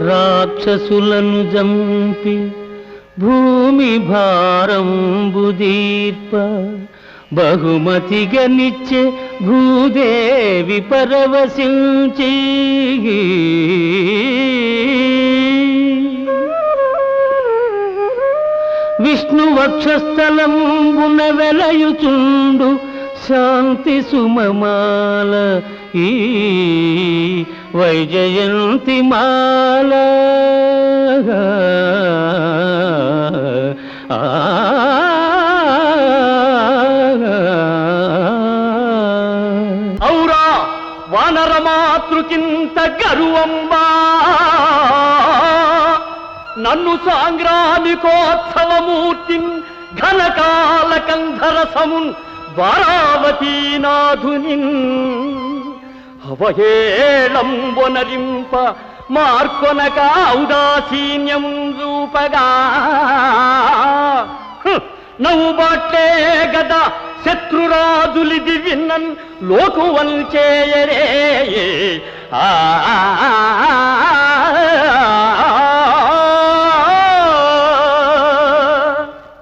రాక్షసులను జంపి భూమి భారంబుదీర్ప బహుమతిగా నిచ్చే భూదేవి పరవశించి. విష్ణు వక్షస్థలంబున వెలయుచుండు శాంతి సుమమాల ఈ వైజయంతి మాల. ఆ. ఔరా వానరమాతృకింత గరువంబా. నన్ను సాంగ్రామికోత్సవమూర్తిన్ ఘనకాల కంధరసమున్ ద్వారావతీనాథునిన్ అవహేళంబొనరింప మార్కొనక ఔదాసీన్యం రూపగా. నవ్వు బాట్లే గదా శత్రురాజులిది విన్నన్ లోకువల్ చేయరే ఆ